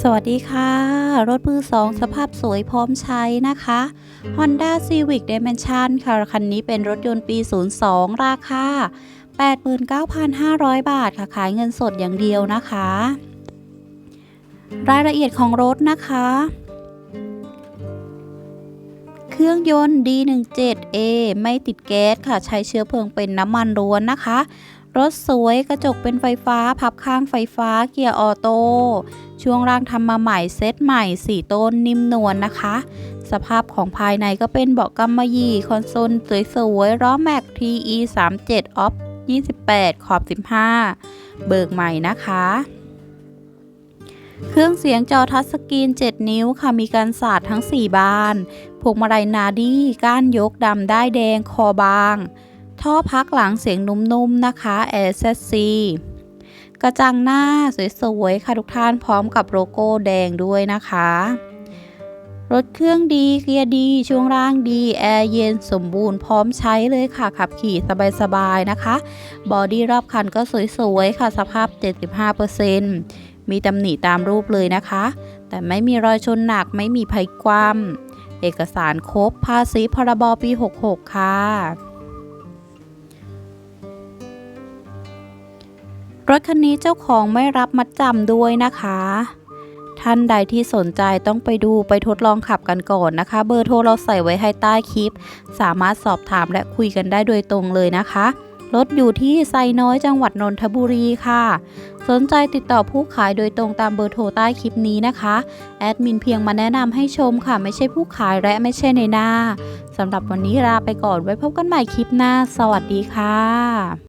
สวัสดีค่ะ รถมือสองสภาพสวยพร้อมใช้นะคะ Honda Civic Dimension ค่ะ คันนี้เป็นรถยนต์ปี 02 ราคา 89,500 บาทค่ะ ขายเงินสดอย่างเดียวนะคะ รายละเอียดของรถนะคะ เครื่องยนต์ D17A ไม่ติดแก๊สค่ะ ใช้เชื้อเพลิงเป็นน้ำมันล้วนนะคะ รถสวยกระจกเป็นไฟฟ้า พับข้างไฟฟ้า เกียร์ออโต้ช่วงล่างทำมาใหม่เซตใหม่ 4 ต้นนิ่มนวลนนะคะ สภาพของภายในก็เป็นเบาะกำมะหยี่คอนโซลสวยๆล้อแม็ก TE 3 7ออฟ28 ขอบ 15 เบิกใหม่นะคะ เครื่องเสียงจอทัชสกรีน 7 นิ้วค่ะ มีการสาดทั้ง 4 บานพวงมาลัยนาดี้ก้านยกดำได้แดงคอบาง ท่อพักหลังเสียงนุ่มๆนะคะ a i r s c กระจังหน้าสวยๆค่ะทุกท่านพร้อมกับโลโก้แดงด้วยนะคะ รถเครื่องดีเกียร์ดี ช่วงล่างดี แอร์เย็นสมบูรณ์พร้อมใช้เลยค่ะ ขับขี่สบายๆนะคะ บอดี้รอบคันก็สวยๆค่ะสภาพ 75%มีตำหนิตามรูปเลยนะคะ แต่ไม่มีรอยชนหนักไม่มีภัยความเอกสารครบภาษีพรบปี 66 ค่ะ รถคันนี้เจ้าของไม่รับมัดจำด้วยนะคะ ท่านใดที่สนใจต้องไปดูไปทดลองขับกันก่อนนะคะ เบอร์โทรเราใส่ไว้ให้ใต้คลิป สามารถสอบถามและคุยกันได้โดยตรงเลยนะคะรถอยู่ที่ไซน้อยจังหวัดนนทบุรีค่ะ สนใจติดต่อผู้ขายโดยตรงตามเบอร์โทรใต้คลิปนี้นะคะ แอดมินเพียงมาแนะนำให้ชมค่ะ ไม่ใช่ผู้ขายและไม่ใช่ในหน้าสำหรับวันนี้ลาไปก่อนไว้พบกันใหม่คลิปหน้า สวัสดีค่ะ